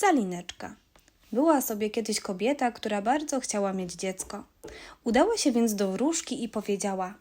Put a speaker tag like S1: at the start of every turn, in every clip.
S1: Calineczka. Była sobie kiedyś kobieta, która bardzo chciała mieć dziecko. Udała się więc do wróżki i powiedziała: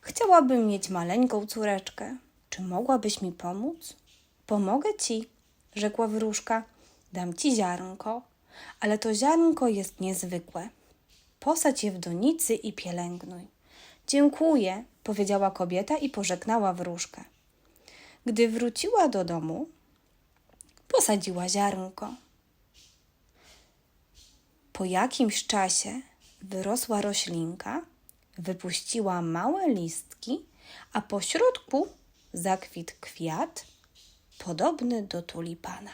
S1: Chciałabym mieć maleńką córeczkę. Czy mogłabyś mi pomóc? Pomogę ci, rzekła wróżka. Dam ci ziarnko, ale to ziarnko jest niezwykłe. Posadź je w donicy i pielęgnuj. Dziękuję, powiedziała kobieta i pożegnała wróżkę. Gdy wróciła do domu, posadziła ziarnko. Po jakimś czasie wyrosła roślinka, wypuściła małe listki, a po środku zakwitł kwiat podobny do tulipana.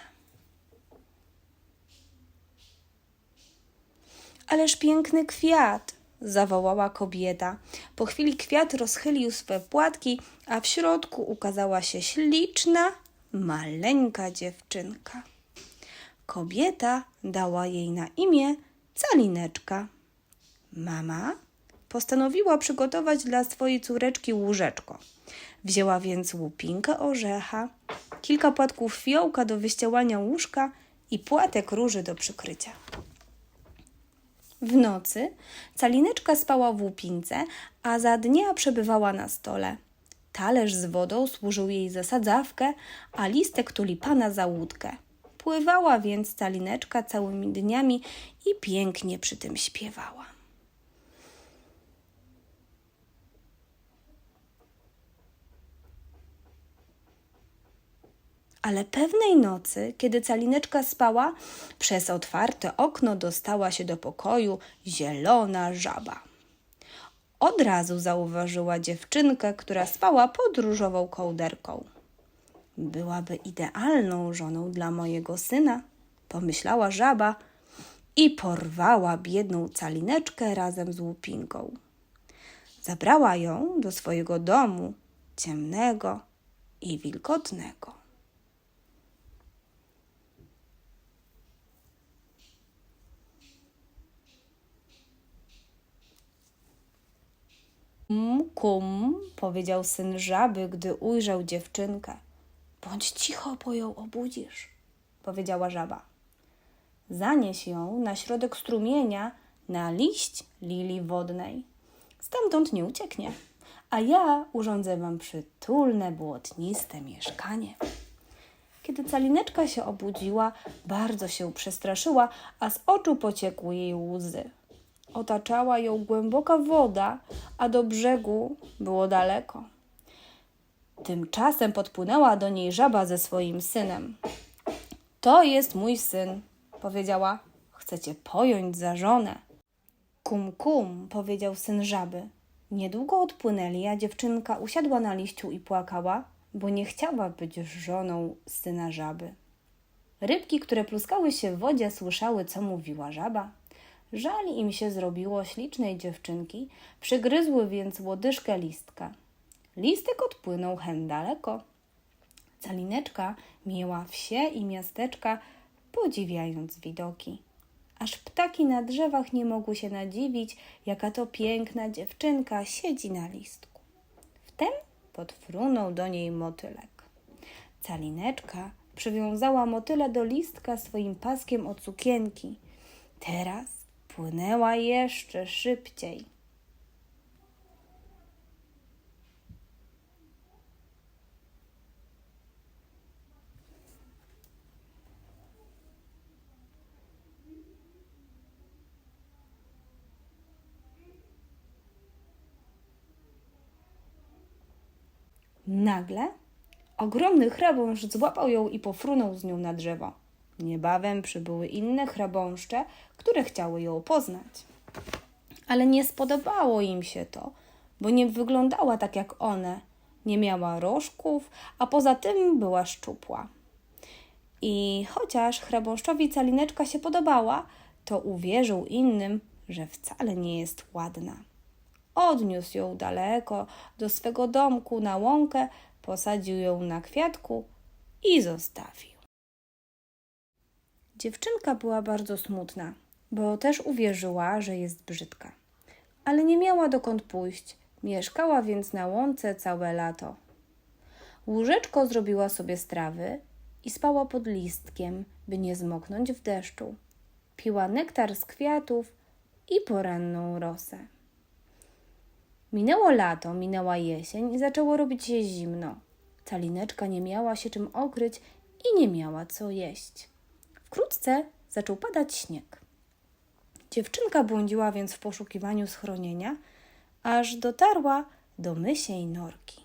S1: Ależ piękny kwiat! zawołała kobieta. Po chwili kwiat rozchylił swe płatki, a w środku ukazała się śliczna, maleńka dziewczynka. Kobieta dała jej na imię Calineczka. Mama postanowiła przygotować dla swojej córeczki łóżeczko. Wzięła więc łupinkę orzecha, kilka płatków fiołka do wyścielania łóżka i płatek róży do przykrycia. W nocy Calineczka spała w łupince, a za dnia przebywała na stole. Talerz z wodą służył jej za sadzawkę, a listek tulipana za łódkę. Pływała więc Calineczka całymi dniami i pięknie przy tym śpiewała. Ale pewnej nocy, kiedy Calineczka spała, przez otwarte okno dostała się do pokoju zielona żaba. Od razu zauważyła dziewczynkę, która spała pod różową kołderką. Byłaby idealną żoną dla mojego syna, pomyślała żaba i porwała biedną calineczkę razem z łupinką. Zabrała ją do swojego domu, ciemnego i wilgotnego. Kum, kum, powiedział syn żaby, gdy ujrzał dziewczynkę. Bądź cicho, bo ją obudzisz, powiedziała żaba. Zanieś ją na środek strumienia, na liść lilii wodnej. Stamtąd nie ucieknie, a ja urządzę wam przytulne, błotniste mieszkanie. Kiedy calineczka się obudziła, bardzo się przestraszyła, a z oczu pociekły jej łzy. Otaczała ją głęboka woda, a do brzegu było daleko. Tymczasem podpłynęła do niej żaba ze swoim synem. To jest mój syn, powiedziała. Chcecie pojąć za żonę. Kum, kum, powiedział syn żaby. Niedługo odpłynęli, a dziewczynka usiadła na liściu i płakała, bo nie chciała być żoną syna żaby. Rybki, które pluskały się w wodzie, słyszały, co mówiła żaba. Żal im się zrobiło ślicznej dziewczynki, przygryzły więc łodyżkę listka. Listek odpłynął hen daleko. Calineczka miała wsie i miasteczka, podziwiając widoki. Aż ptaki na drzewach nie mogły się nadziwić, jaka to piękna dziewczynka siedzi na listku. Wtem podfrunął do niej motylek. Calineczka przywiązała motyle do listka swoim paskiem od sukienki. Teraz płynęła jeszcze szybciej. Nagle ogromny chrabąszcz złapał ją i pofrunął z nią na drzewo. Niebawem przybyły inne chrabąszcze, które chciały ją poznać. Ale nie spodobało im się to, bo nie wyglądała tak jak one. Nie miała rożków, a poza tym była szczupła. I chociaż chrabąszczowi calineczka się podobała, to uwierzył innym, że wcale nie jest ładna. Odniósł ją daleko do swego domku na łąkę, posadził ją na kwiatku i zostawił. Dziewczynka była bardzo smutna, bo też uwierzyła, że jest brzydka. Ale nie miała dokąd pójść, mieszkała więc na łące całe lato. Łóżeczko zrobiła sobie strawy i spała pod listkiem, by nie zmoknąć w deszczu. Piła nektar z kwiatów i poranną rosę. Minęło lato, minęła jesień i zaczęło robić się zimno. Calineczka nie miała się czym okryć i nie miała co jeść. Wkrótce zaczął padać śnieg. Dziewczynka błądziła więc w poszukiwaniu schronienia, aż dotarła do mysiej norki.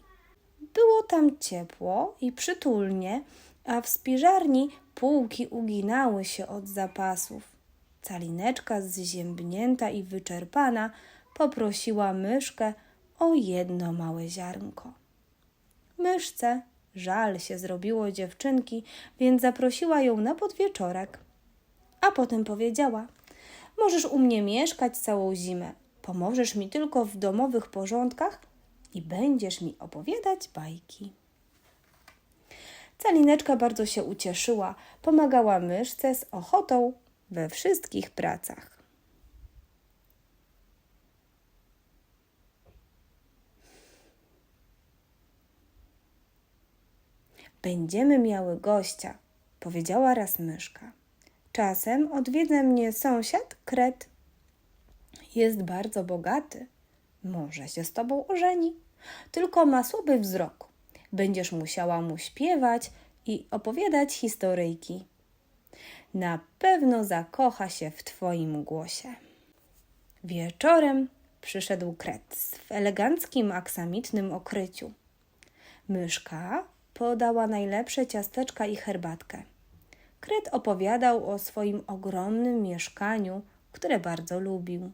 S1: Było tam ciepło i przytulnie, a w spiżarni półki uginały się od zapasów. Calineczka, zziębnięta i wyczerpana, poprosiła myszkę o jedno małe ziarnko. Myszce żal się zrobiło dziewczynki, więc zaprosiła ją na podwieczorek. A potem powiedziała: Możesz u mnie mieszkać całą zimę. Pomożesz mi tylko w domowych porządkach i będziesz mi opowiadać bajki. Calineczka bardzo się ucieszyła, pomagała myszce z ochotą we wszystkich pracach. Będziemy miały gościa, powiedziała raz myszka. Czasem odwiedza mnie sąsiad Kret. Jest bardzo bogaty. Może się z tobą ożeni. Tylko ma słaby wzrok. Będziesz musiała mu śpiewać i opowiadać historyjki. Na pewno zakocha się w twoim głosie. Wieczorem przyszedł Kret w eleganckim aksamitnym okryciu. Myszka podała najlepsze ciasteczka i herbatkę. Kret opowiadał o swoim ogromnym mieszkaniu, które bardzo lubił.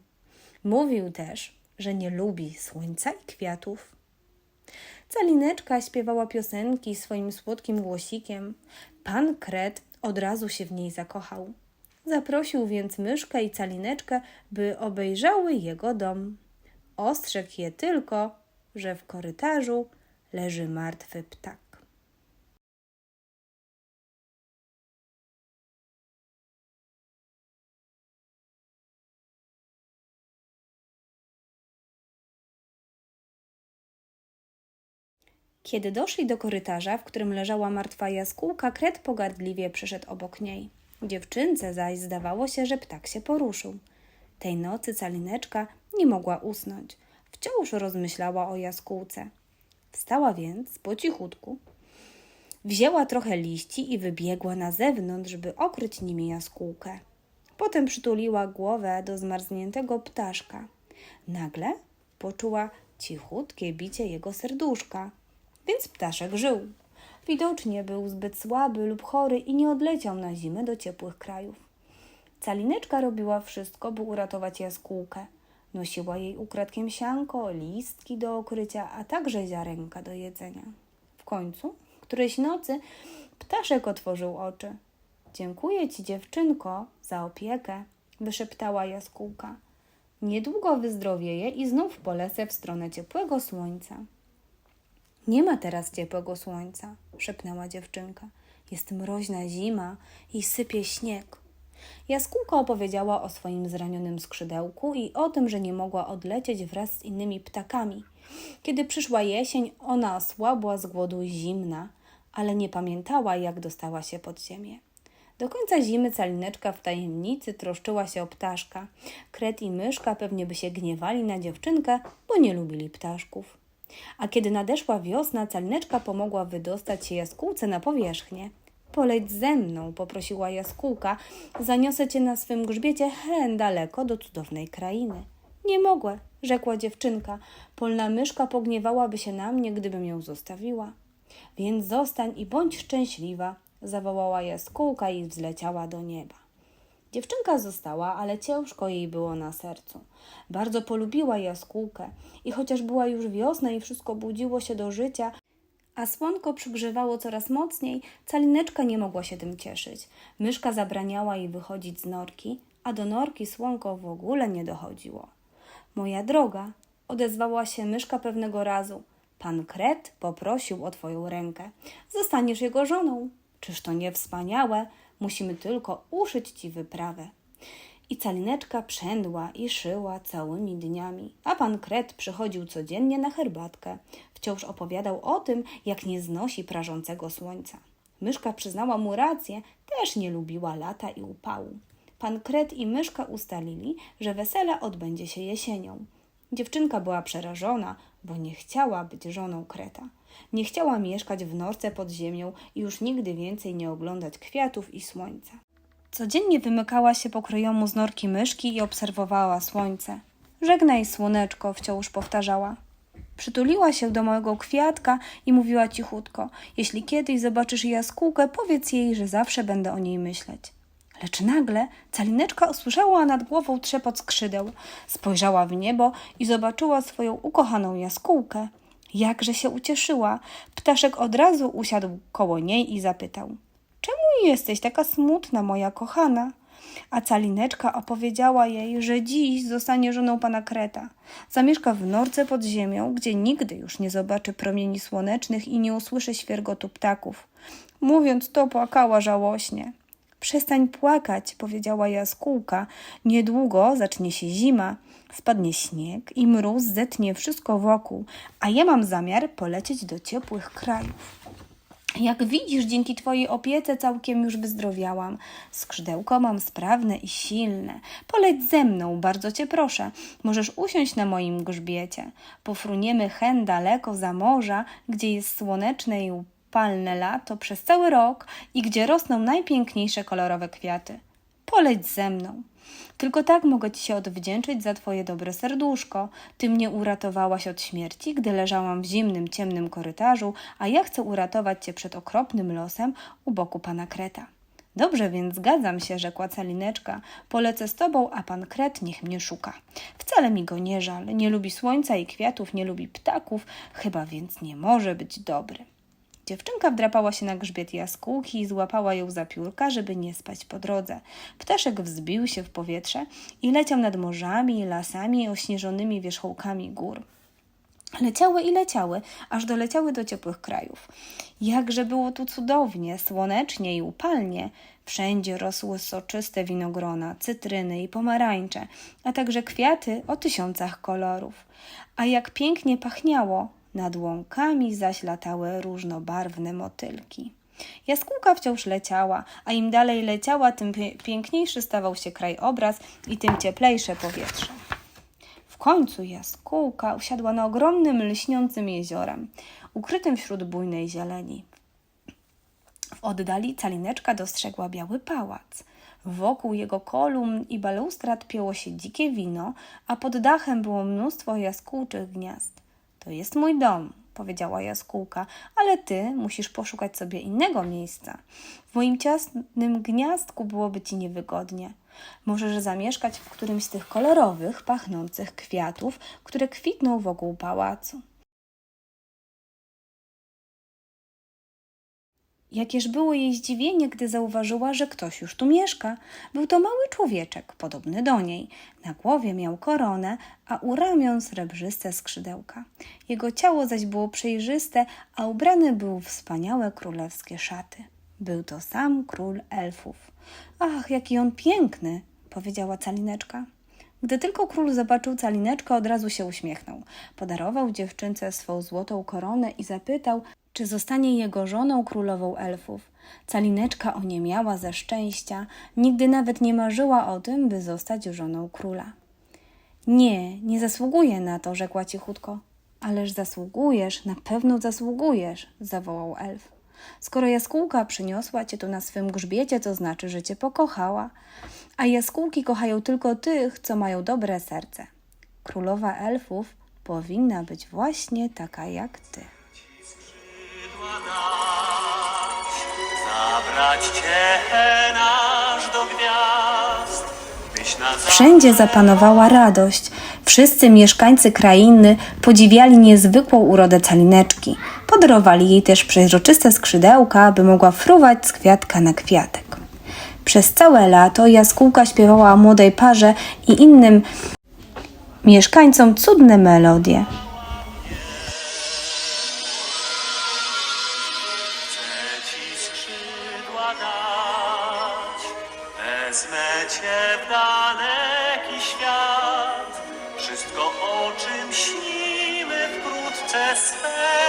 S1: Mówił też, że nie lubi słońca i kwiatów. Calineczka śpiewała piosenki swoim słodkim głosikiem. Pan Kret od razu się w niej zakochał. Zaprosił więc myszkę i calineczkę, by obejrzały jego dom. Ostrzegł je tylko, że w korytarzu leży martwy ptak. Kiedy doszli do korytarza, w którym leżała martwa jaskółka, kret pogardliwie przyszedł obok niej. Dziewczynce zaś zdawało się, że ptak się poruszył. Tej nocy calineczka nie mogła usnąć. Wciąż rozmyślała o jaskółce. Wstała więc po cichutku, wzięła trochę liści i wybiegła na zewnątrz, by okryć nimi jaskółkę. Potem przytuliła głowę do zmarzniętego ptaszka. Nagle poczuła cichutkie bicie jego serduszka więc ptaszek żył. Widocznie był zbyt słaby lub chory i nie odleciał na zimę do ciepłych krajów. Calineczka robiła wszystko, by uratować jaskółkę. Nosiła jej ukradkiem sianko, listki do okrycia, a także ziarenka do jedzenia. W końcu, którejś nocy, ptaszek otworzył oczy. Dziękuję ci, dziewczynko, za opiekę, wyszeptała jaskółka. Niedługo wyzdrowieje i znów polecę w stronę ciepłego słońca. Nie ma teraz ciepłego słońca, szepnęła dziewczynka. Jest mroźna zima i sypie śnieg. Jaskółka opowiedziała o swoim zranionym skrzydełku i o tym, że nie mogła odlecieć wraz z innymi ptakami. Kiedy przyszła jesień, ona osłabła z głodu zimna, ale nie pamiętała, jak dostała się pod ziemię. Do końca zimy calineczka w tajemnicy troszczyła się o ptaszka. Kret i myszka pewnie by się gniewali na dziewczynkę, bo nie lubili ptaszków. A kiedy nadeszła wiosna, calineczka pomogła wydostać się jaskółce na powierzchnię. Poleć ze mną, poprosiła jaskółka, zaniosę cię na swym grzbiecie hen daleko do cudownej krainy. Nie mogę, rzekła dziewczynka. Polna myszka pogniewałaby się na mnie, gdybym ją zostawiła. Więc zostań i bądź szczęśliwa, zawołała jaskółka i wzleciała do nieba. Dziewczynka została, ale ciężko jej było na sercu. Bardzo polubiła jaskółkę i chociaż była już wiosna i wszystko budziło się do życia, a słonko przygrzewało coraz mocniej, calineczka nie mogła się tym cieszyć. Myszka zabraniała jej wychodzić z norki, a do norki słonko w ogóle nie dochodziło. Moja droga, odezwała się myszka pewnego razu. Pan Kret poprosił o twoją rękę. Zostaniesz jego żoną. Czyż to nie wspaniałe? Musimy tylko uszyć ci wyprawę. I calineczka przędła i szyła całymi dniami, a pan Kret przychodził codziennie na herbatkę. Wciąż opowiadał o tym, jak nie znosi prażącego słońca. Myszka przyznała mu rację, też nie lubiła lata i upału. Pan Kret i Myszka ustalili, że wesele odbędzie się jesienią. Dziewczynka była przerażona, bo nie chciała być żoną Kreta. Nie chciała mieszkać w norce pod ziemią i już nigdy więcej nie oglądać kwiatów i słońca. Codziennie wymykała się pokryjomu z norki myszki i obserwowała słońce. Żegnaj, słoneczko, wciąż powtarzała. Przytuliła się do małego kwiatka i mówiła cichutko: Jeśli kiedyś zobaczysz jaskółkę, powiedz jej, że zawsze będę o niej myśleć. Lecz nagle calineczka usłyszała nad głową trzepot skrzydeł. Spojrzała w niebo i zobaczyła swoją ukochaną jaskółkę. Jakże się ucieszyła. Ptaszek od razu usiadł koło niej i zapytał: Czemu jesteś taka smutna, moja kochana? A calineczka opowiedziała jej, że dziś zostanie żoną pana Kreta. Zamieszka w norce pod ziemią, gdzie nigdy już nie zobaczy promieni słonecznych i nie usłyszy świergotu ptaków. Mówiąc to, płakała żałośnie. Przestań płakać, powiedziała jaskółka. Niedługo zacznie się zima, spadnie śnieg i mróz zetnie wszystko wokół, a ja mam zamiar polecieć do ciepłych krajów. Jak widzisz, dzięki Twojej opiece całkiem już wyzdrowiałam. Skrzydełko mam sprawne i silne. Poleć ze mną, bardzo Cię proszę. Możesz usiąść na moim grzbiecie. Pofruniemy hen daleko za morza, gdzie jest słoneczne i upalne lato przez cały rok i gdzie rosną najpiękniejsze kolorowe kwiaty. Poleć ze mną. Tylko tak mogę Ci się odwdzięczyć za Twoje dobre serduszko. Ty mnie uratowałaś od śmierci, gdy leżałam w zimnym, ciemnym korytarzu, a ja chcę uratować Cię przed okropnym losem u boku pana Kreta. Dobrze, więc zgadzam się, rzekła Calineczka. Polecę z tobą, a pan Kret niech mnie szuka. Wcale mi go nie żal. Nie lubi słońca i kwiatów, nie lubi ptaków, chyba więc nie może być dobry. Dziewczynka wdrapała się na grzbiet jaskółki i złapała ją za piórka, żeby nie spać po drodze. Ptaszek wzbił się w powietrze i leciał nad morzami, lasami i ośnieżonymi wierzchołkami gór. Leciały i leciały, aż doleciały do ciepłych krajów. Jakże było tu cudownie, słonecznie i upalnie. Wszędzie rosły soczyste winogrona, cytryny i pomarańcze, a także kwiaty o tysiącach kolorów. A jak pięknie pachniało, nad łąkami zaś latały różnobarwne motylki. Jaskółka wciąż leciała, a im dalej leciała, tym piękniejszy stawał się krajobraz i tym cieplejsze powietrze. W końcu jaskółka usiadła na ogromnym, lśniącym jeziorem, ukrytym wśród bujnej zieleni. W oddali calineczka dostrzegła biały pałac. Wokół jego kolumn i balustrad pięło się dzikie wino, a pod dachem było mnóstwo jaskółczych gniazd. To jest mój dom, powiedziała jaskółka, ale ty musisz poszukać sobie innego miejsca. W moim ciasnym gniazdku byłoby ci niewygodnie. Możesz zamieszkać w którymś z tych kolorowych, pachnących kwiatów, które kwitną wokół pałacu. Jakież było jej zdziwienie, gdy zauważyła, że ktoś już tu mieszka. Był to mały człowieczek, podobny do niej. Na głowie miał koronę, a u ramion srebrzyste skrzydełka. Jego ciało zaś było przejrzyste, a ubrany był w wspaniałe królewskie szaty. Był to sam król elfów. Ach, jaki on piękny, powiedziała calineczka. Gdy tylko król zobaczył calineczkę, od razu się uśmiechnął. Podarował dziewczynce swą złotą koronę i zapytał, czy zostanie jego żoną królową elfów. Calineczka oniemiała ze szczęścia, nigdy nawet nie marzyła o tym, by zostać żoną króla. Nie, nie zasługuję na to, rzekła cichutko. Ależ zasługujesz, na pewno zasługujesz, zawołał elf. Skoro jaskółka przyniosła cię tu na swym grzbiecie, to znaczy, że cię pokochała. A jaskółki kochają tylko tych, co mają dobre serce. Królowa elfów powinna być właśnie taka jak ty. Wszędzie zapanowała radość. Wszyscy mieszkańcy krainy podziwiali niezwykłą urodę calineczki. Podarowali jej też przezroczyste skrzydełka, aby mogła fruwać z kwiatka na kwiatek. Przez całe lato jaskółka śpiewała młodej parze i innym mieszkańcom cudne melodie.
S2: Wkrótce spełni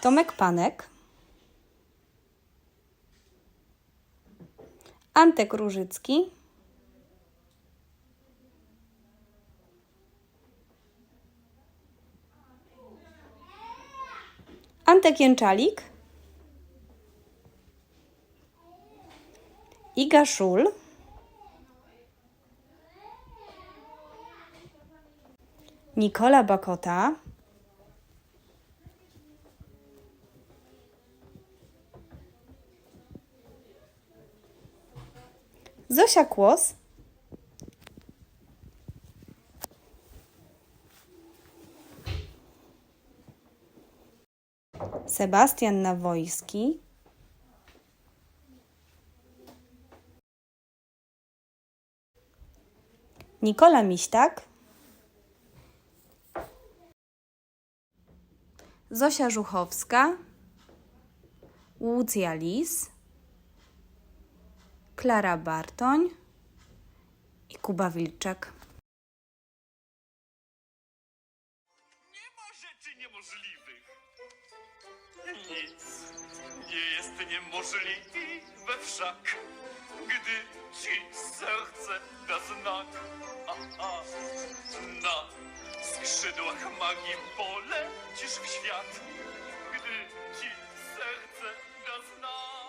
S1: Tomek Panek, Antek Różycki, Antek Jęczalik, Iga Szul, Nikola Bakota, Zosia Kłos, Sebastian Nawojski, Nikola Miśtak, Zosia Żuchowska, Łucja Lis, Klara Bartoń i Kuba Wilczek.
S2: Nie ma rzeczy niemożliwych. Nic nie jest niemożliwe wszak, gdy ci serce da znak. Aha, na skrzydłach magii polecisz w świat, gdy ci serce da znak.